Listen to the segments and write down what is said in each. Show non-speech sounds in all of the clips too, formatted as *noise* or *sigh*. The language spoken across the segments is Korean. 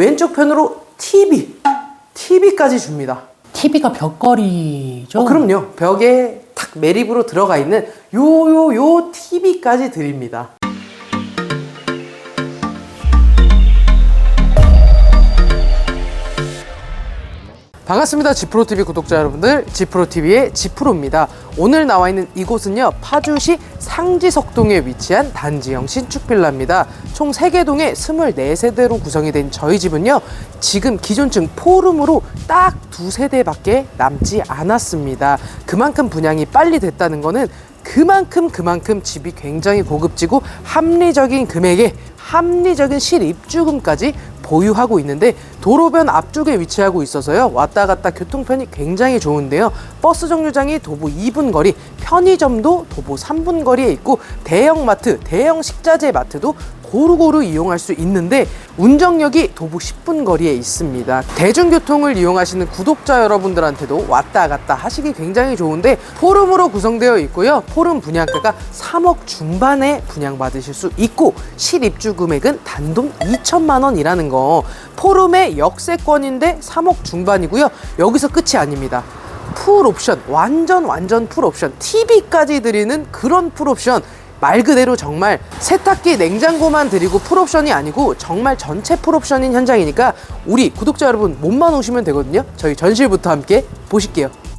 왼쪽 편으로 TV, TV까지 줍니다. TV가 벽걸이죠? 어, 그럼요. 벽에 탁 매립으로 들어가 있는 요 요 요 TV까지 드립니다. 반갑습니다. 지프로TV 구독자 여러분들, 지프로TV의 지프로입니다. 오늘 나와 있는 이곳은요, 파주시 상지석동에 위치한 단지형 신축빌라입니다. 총 3개 동에 24세대로 구성이 된 저희 집은요, 지금 기존층 포룸으로 딱 두 세대밖에 남지 않았습니다. 그만큼 분양이 빨리 됐다는 거는 그만큼 그만큼 집이 굉장히 고급지고 합리적인 금액에 합리적인 실입주금까지 보유하고 있는데 도로변 앞쪽에 위치하고 있어서요. 왔다 갔다 교통편이 굉장히 좋은데요. 버스 정류장이 도보 2분 거리 편의점도 도보 3분 거리에 있고 대형 마트 대형 식자재 마트도 고루고루 이용할 수 있는데 운정역이 도보 10분 거리에 있습니다. 대중교통을 이용하시는 구독자 여러분들한테도 왔다 갔다 하시기 굉장히 좋은데 포름으로 구성되어 있고요. 포름 분양가가 3억 중반에 분양받으실 수 있고 실입주 금액은 단돈 2천만 원이라는 거. 포름의 역세권인데 3억 중반이고요. 여기서 끝이 아닙니다. 풀 옵션, 완전 완전 풀 옵션, TV까지 드리는 그런 풀 옵션. 말 그대로 정말 세탁기, 냉장고만 드리고 풀옵션이 아니고 정말 전체 풀옵션인 현장이니까 우리 구독자 여러분 몸만 오시면 되거든요. 저희 전실부터 함께 보실게요.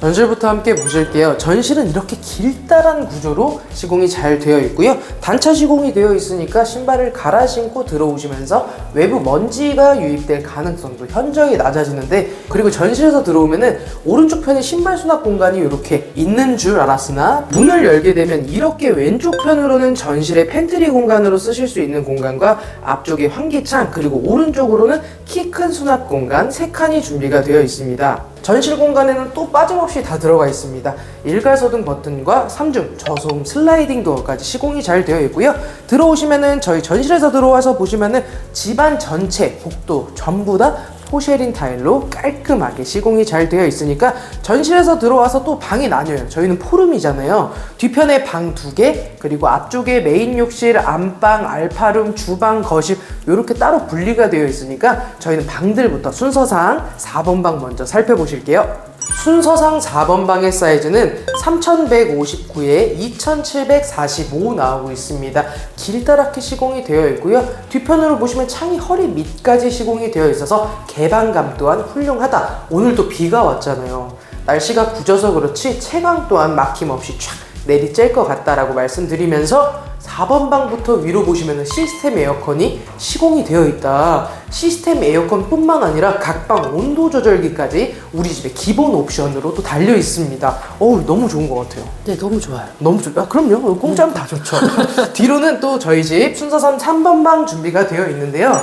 전실부터 함께 보실게요. 전실은 이렇게 길다란 구조로 시공이 잘 되어 있고요. 단차 시공이 되어 있으니까 신발을 갈아 신고 들어오시면서 외부 먼지가 유입될 가능성도 현저히 낮아지는데 그리고 전실에서 들어오면은 오른쪽 편에 신발 수납 공간이 이렇게 있는 줄 알았으나 문을 열게 되면 이렇게 왼쪽 편으로는 전실의 팬트리 공간으로 쓰실 수 있는 공간과 앞쪽에 환기창 그리고 오른쪽으로는 키 큰 수납 공간 세 칸이 준비가 되어 있습니다. 전실 공간에는 또 빠짐없이 다 들어가 있습니다. 일괄소등 버튼과 3중 저소음 슬라이딩 도어까지 시공이 잘 되어 있고요. 들어오시면은 저희 전실에서 들어와서 보시면은 집안 전체 복도 전부 다 포쉐린 타일로 깔끔하게 시공이 잘 되어 있으니까 전실에서 들어와서 또 방이 나뉘어요. 저희는 포룸이잖아요. 뒤편에 방 두 개, 그리고 앞쪽에 메인 욕실, 안방, 알파룸, 주방, 거실 이렇게 따로 분리가 되어 있으니까 저희는 방들부터 순서상 4번 방 먼저 살펴보실게요. 순서상 4번 방의 사이즈는 3159에 2745 나오고 있습니다. 길다랗게 시공이 되어 있고요. 뒤편으로 보시면 창이 허리 밑까지 시공이 되어 있어서 개방감 또한 훌륭하다. 오늘 또 비가 왔잖아요. 날씨가 굳어서 그렇지 채광 또한 막힘없이 촥 내리쬐을 것 같다라고 말씀드리면서 4번 방부터 위로 보시면 시스템 에어컨이 시공이 되어 있다. 시스템 에어컨뿐만 아니라 각 방 온도 조절기까지 우리 집의 기본 옵션으로 또 달려 있습니다. 어우 너무 좋은 것 같아요. 네, 너무 좋아요. 너무 좋. 아, 그럼요. 공짜면 다 좋죠. *laughs* 뒤로는 또 저희 집 순서상 3번 방 준비가 되어 있는데요.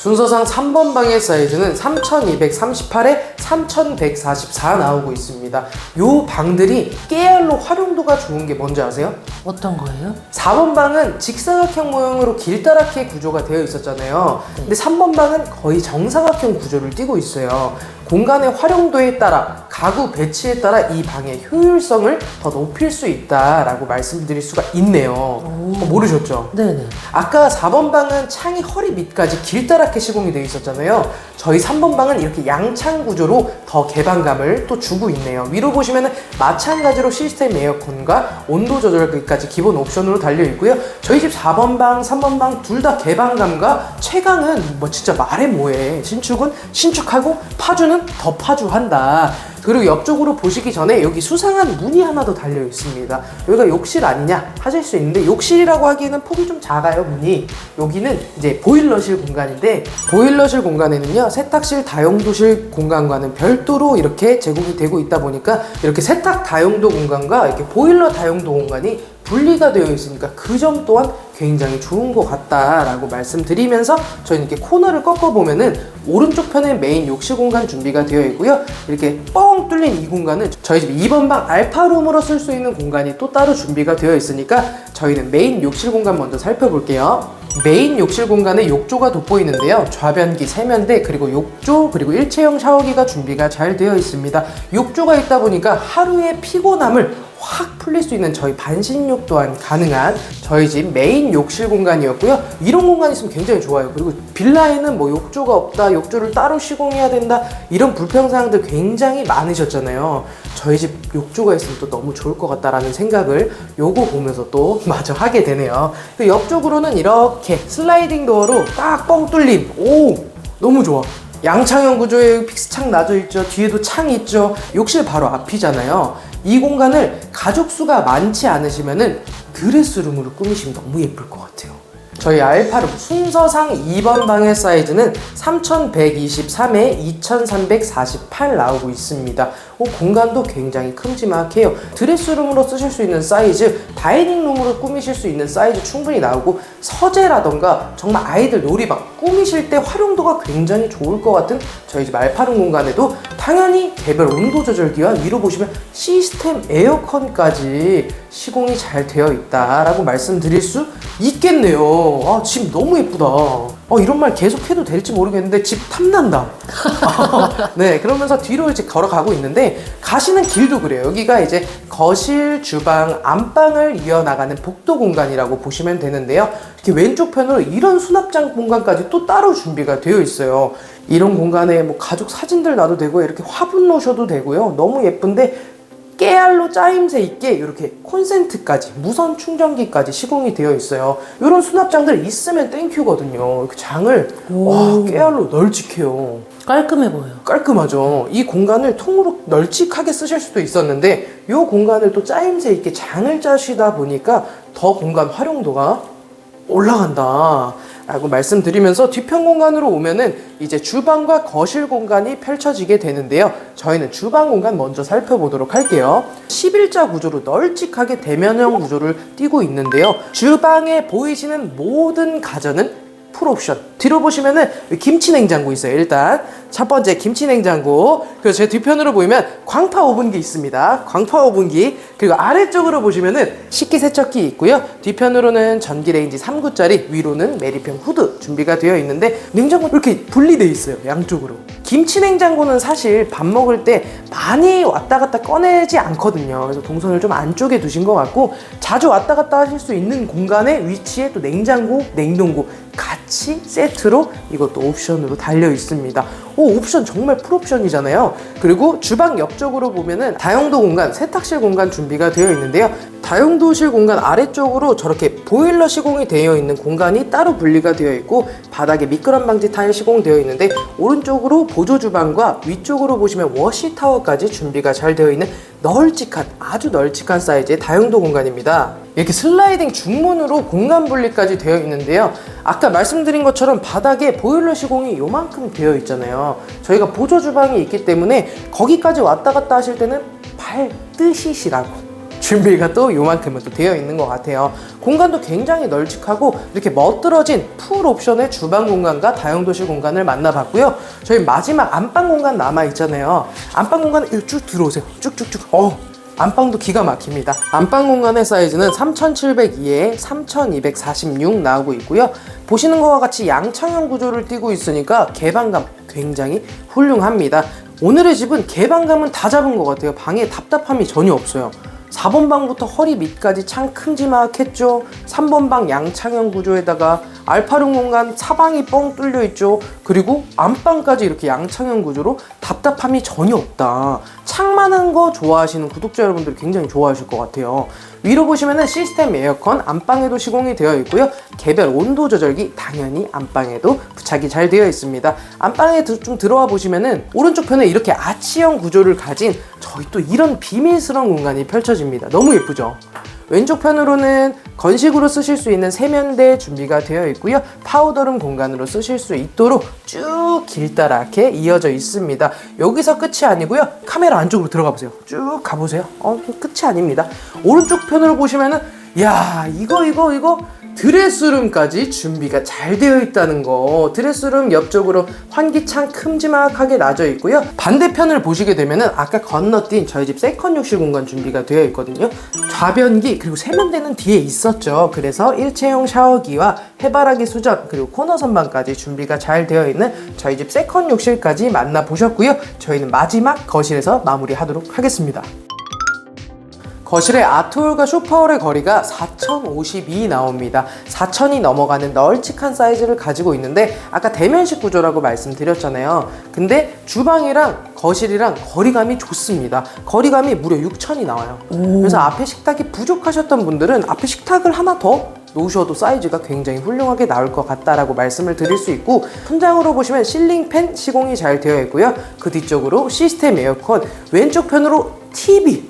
순서상 3번 방의 사이즈는 3238에 3144 나오고 있습니다. 요 방들이 깨알로 활용도가 좋은 게 뭔지 아세요? 어떤 거예요? 4번 방은 직사각형 모형으로 길다랗게 구조가 되어 있었잖아요. 근데 3번 방은 거의 정사각형 구조를 띠고 있어요. 공간의 활용도에 따라 가구 배치에 따라 이 방의 효율성을 더 높일 수 있다라고 말씀드릴 수가 있네요. 어, 모르셨죠? 네네. 아까 4번 방은 창이 허리 밑까지 길다랗게 시공이 되어 있었잖아요. 저희 3번 방은 이렇게 양창 구조로 더 개방감을 또 주고 있네요. 위로 보시면은 마찬가지로 시스템 에어컨과 온도 조절기까지 기본 옵션으로 달려 있고요. 저희 집 4번 방, 3번 방 둘 다 개방감과 채광은 뭐 진짜 말해 뭐해. 신축은 신축하고 파주는 더 파주한다. 그리고 옆쪽으로 보시기 전에 여기 수상한 문이 하나 더 달려 있습니다. 여기가 욕실 아니냐 하실 수 있는데 욕실이라고 하기에는 폭이 좀 작아요 문이. 여기는 이제 보일러실 공간인데 보일러실 공간에는요 세탁실 다용도실 공간과는 별도로 이렇게 제공이 되고 있다 보니까 이렇게 세탁 다용도 공간과 이렇게 보일러 다용도 공간이 분리가 되어 있으니까 그 점 또한 굉장히 좋은 것 같다라고 말씀드리면서 저희는 이렇게 코너를 꺾어 보면은 오른쪽 편에 메인 욕실 공간 준비가 되어 있고요. 이렇게 뻥 뚫린 이 공간은 저희 집 2번 방 알파룸으로 쓸 수 있는 공간이 또 따로 준비가 되어 있으니까 저희는 메인 욕실 공간 먼저 살펴볼게요. 메인 욕실 공간에 욕조가 돋보이는데요. 좌변기, 세면대, 그리고 욕조, 그리고 일체형 샤워기가 준비가 잘 되어 있습니다. 욕조가 있다 보니까 하루의 피곤함을 확 풀릴 수 있는 저희 반신욕 또한 가능한 저희 집 메인 욕실 공간이었고요. 이런 공간 있으면 굉장히 좋아요. 그리고 빌라에는 뭐 욕조가 없다, 욕조를 따로 시공해야 된다 이런 불평사항들 굉장히 많으셨잖아요. 저희 집 욕조가 있으면 또 너무 좋을 것 같다라는 생각을 요거 보면서 또 *laughs* 마저 하게 되네요. 그 옆쪽으로는 이렇게 슬라이딩 도어로 딱 뻥 뚫림. 오, 너무 좋아. 양창형 구조에 픽스창 놔져 있죠. 뒤에도 창 있죠. 욕실 바로 앞이잖아요. 이 공간을 가족 수가 많지 않으시면은 드레스룸으로 꾸미시면 너무 예쁠 것 같아요. 저희 알파룸 순서상 2번 방의 사이즈는 3123에 2348 나오고 있습니다. 어, 공간도 굉장히 큼지막해요. 드레스룸으로 쓰실 수 있는 사이즈, 다이닝룸으로 꾸미실 수 있는 사이즈 충분히 나오고 서재라던가 정말 아이들 놀이방 꾸미실 때 활용도가 굉장히 좋을 것 같은 저희 집 알파룸 공간에도 당연히 개별 온도 조절기와 위로 보시면 시스템 에어컨까지 시공이 잘 되어 있다라고 말씀드릴 수 있겠네요. 아, 집 너무 예쁘다. 어, 이런 말 계속 해도 될지 모르겠는데 집 탐난다. *laughs* 네, 그러면서 뒤로 이제 걸어가고 있는데 가시는 길도 그래요. 여기가 이제 거실, 주방, 안방을 이어나가는 복도 공간이라고 보시면 되는데요. 이렇게 왼쪽 편으로 이런 수납장 공간까지 또 따로 준비가 되어 있어요. 이런 공간에 뭐 가족 사진들 놔도 되고 이렇게 화분 놓으셔도 되고요. 너무 예쁜데 깨알로 짜임새 있게 이렇게 콘센트까지 무선 충전기까지 시공이 되어 있어요. 이런 수납장들 있으면 땡큐거든요. 이렇게 장을 와 깨알로 널찍해요. 깔끔해 보여요. 깔끔하죠. 이 공간을 통으로 널찍하게 쓰실 수도 있었는데 이 공간을 또 짜임새 있게 장을 짜시다 보니까 더 공간 활용도가 올라간다. 라고 말씀드리면서 뒤편 공간으로 오면은 이제 주방과 거실 공간이 펼쳐지게 되는데요. 저희는 주방 공간 먼저 살펴보도록 할게요. 11자 구조로 널찍하게 대면형 구조를 띄고 있는데요. 주방에 보이시는 모든 가전은 풀옵션. 뒤로 보시면은 김치 냉장고 있어요 일단. 첫 번째 김치 냉장고. 그리고 제 뒤편으로 보이면 광파 오븐기 있습니다. 광파 오븐기. 그리고 아래쪽으로 보시면은 식기세척기 있고요. 뒤편으로는 전기레인지 3구짜리 위로는 메리평 후드 준비가 되어 있는데 냉장고 이렇게 분리되어 있어요 양쪽으로. 김치 냉장고는 사실 밥 먹을 때 많이 왔다 갔다 꺼내지 않거든요. 그래서 동선을 좀 안쪽에 두신 것 같고 자주 왔다 갔다 하실 수 있는 공간에 위치에 또 냉장고 냉동고 같이 세트로 이것도 옵션으로 달려 있습니다. 오, 옵션 정말 풀옵션이잖아요. 그리고 주방 옆쪽으로 보면은 다용도 공간, 세탁실 공간 준비가 되어 있는데요. 다용도실 공간 아래쪽으로 저렇게 보일러 시공이 되어 있는 공간이 따로 분리가 되어 있고 바닥에 미끄럼 방지 타일 시공되어 있는데 오른쪽으로 보조 주방과 위쪽으로 보시면 워시 타워까지 준비가 잘 되어 있는 널찍한 아주 널찍한 사이즈의 다용도 공간입니다. 이렇게 슬라이딩 중문으로 공간 분리까지 되어 있는데요. 아까 말씀드린 것처럼 바닥에 보일러 시공이 요만큼 되어 있잖아요. 저희가 보조 주방이 있기 때문에 거기까지 왔다 갔다 하실 때는 발 뜨시시라고 준비가 또 요만큼은 또 되어 있는 것 같아요. 공간도 굉장히 널찍하고 이렇게 멋들어진 풀 옵션의 주방 공간과 다용도실 공간을 만나봤고요. 저희 마지막 안방 공간 남아 있잖아요. 안방 공간 쭉 들어오세요. 쭉쭉쭉. 어. 안방도 기가 막힙니다. 안방 공간의 사이즈는 3702에 3246 나오고 있고요. 보시는 것과 같이 양창형 구조를 띠고 있으니까 개방감 굉장히 훌륭합니다. 오늘의 집은 개방감은 다 잡은 것 같아요. 방에 답답함이 전혀 없어요. 4번 방부터 허리 밑까지 창 큼지막했죠. 3번 방 양창형 구조에다가 알파룸 공간 사방이 뻥 뚫려 있죠. 그리고 안방까지 이렇게 양창형 구조로 답답함이 전혀 없다. 창 많은 거 좋아하시는 구독자 여러분들 굉장히 좋아하실 것 같아요. 위로 보시면은 시스템 에어컨 안방에도 시공이 되어 있고요. 개별 온도 조절기 당연히 안방에도 부착이 잘 되어 있습니다. 안방에 드- 좀 들어와 보시면은 오른쪽 편에 이렇게 아치형 구조를 가진 저희 또 이런 비밀스러운 공간이 펼쳐집니다. 너무 예쁘죠? 왼쪽 편으로는 건식으로 쓰실 수 있는 세면대 준비가 되어 있고요. 파우더룸 공간으로 쓰실 수 있도록 쭉 길다랗게 이어져 있습니다. 여기서 끝이 아니고요. 카메라 안쪽으로 들어가 보세요. 쭉 가보세요. 어, 끝이 아닙니다. 오른쪽 편으로 보시면은 야 이거 이거 이거 드레스룸까지 준비가 잘 되어 있다는 거. 드레스룸 옆쪽으로 환기창 큼지막하게 놔져 있고요. 반대편을 보시게 되면은 아까 건너뛴 저희 집 세컨 욕실 공간 준비가 되어 있거든요. 좌변기 그리고 세면대는 뒤에 있었죠. 그래서 일체형 샤워기와 해바라기 수전 그리고 코너 선반까지 준비가 잘 되어 있는 저희 집 세컨 욕실까지 만나보셨고요. 저희는 마지막 거실에서 마무리하도록 하겠습니다 거실의 아트홀과 쇼파홀의 거리가 4052 나옵니다. 4000이 넘어가는 널찍한 사이즈를 가지고 있는데 아까 대면식 구조라고 말씀드렸잖아요. 근데 주방이랑 거실이랑 거리감이 좋습니다. 거리감이 무려 6000이 나와요. 그래서 앞에 식탁이 부족하셨던 분들은 앞에 식탁을 하나 더 놓으셔도 사이즈가 굉장히 훌륭하게 나올 것 같다라고 말씀을 드릴 수 있고 천장으로 보시면 실링팬 시공이 잘 되어 있고요. 그 뒤쪽으로 시스템 에어컨, 왼쪽 편으로 TV,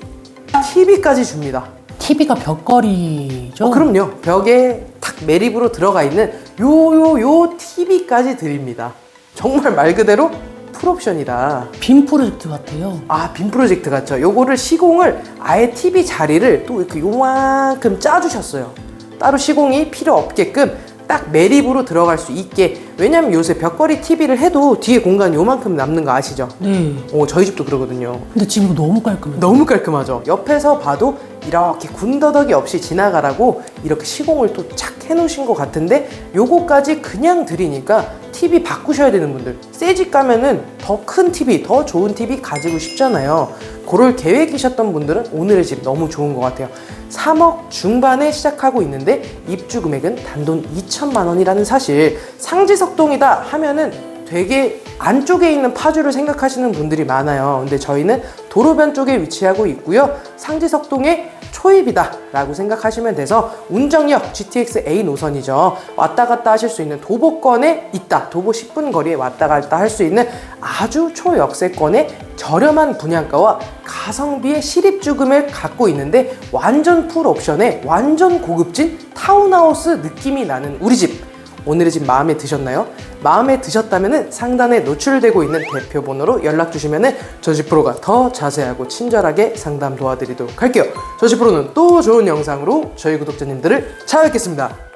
TV까지 줍니다. TV가 벽걸이죠? 어, 그럼요. 벽에 탁 매립으로 들어가 있는 요요 요 TV까지 드립니다. 정말 말 그대로 풀옵션이다. 빔 프로젝트 같아요. 아, 빔 프로젝트 같죠? 요거를 시공을 아예 TV 자리를 또 이렇게 요만큼 짜주셨어요. 따로 시공이 필요 없게끔 딱 매립으로 들어갈 수 있게. 왜냐면 요새 벽걸이 TV를 해도 뒤에 공간 요만큼 남는 거 아시죠? 네. 어, 저희 집도 그러거든요. 근데 지금 너무 깔끔해요. 너무 깔끔하죠? 옆에서 봐도 이렇게 군더더기 없이 지나가라고 이렇게 시공을 또 착 해놓으신 것 같은데 요거까지 그냥 드리니까 TV 바꾸셔야 되는 분들 새 집 가면은 더 큰 TV, 더 좋은 TV 가지고 싶잖아요. 그럴 계획이셨던 분들은 오늘의 집 너무 좋은 것 같아요. 3억 중반에 시작하고 있는데 입주 금액은 단돈 2천만 원이라는 사실 상지석동이다 하면은 되게 안쪽에 있는 파주를 생각하시는 분들이 많아요. 근데 저희는 도로변 쪽에 위치하고 있고요. 상지석동의 초입이다 라고 생각하시면 돼서 운정역 GTX A 노선이죠. 왔다 갔다 하실 수 있는 도보권에 있다. 도보 10분 거리에 왔다 갔다 할 수 있는 아주 초역세권의 저렴한 분양가와 가성비의 실입주금을 갖고 있는데 완전 풀 옵션에 완전 고급진 타운하우스 느낌이 나는 우리 집. 오늘의 집 마음에 드셨나요? 마음에 드셨다면 상단에 노출되고 있는 대표 번호로 연락 주시면 저집 프로가 더 자세하고 친절하게 상담 도와드리도록 할게요. 저집 프로는 또 좋은 영상으로 저희 구독자님들을 찾아뵙겠습니다.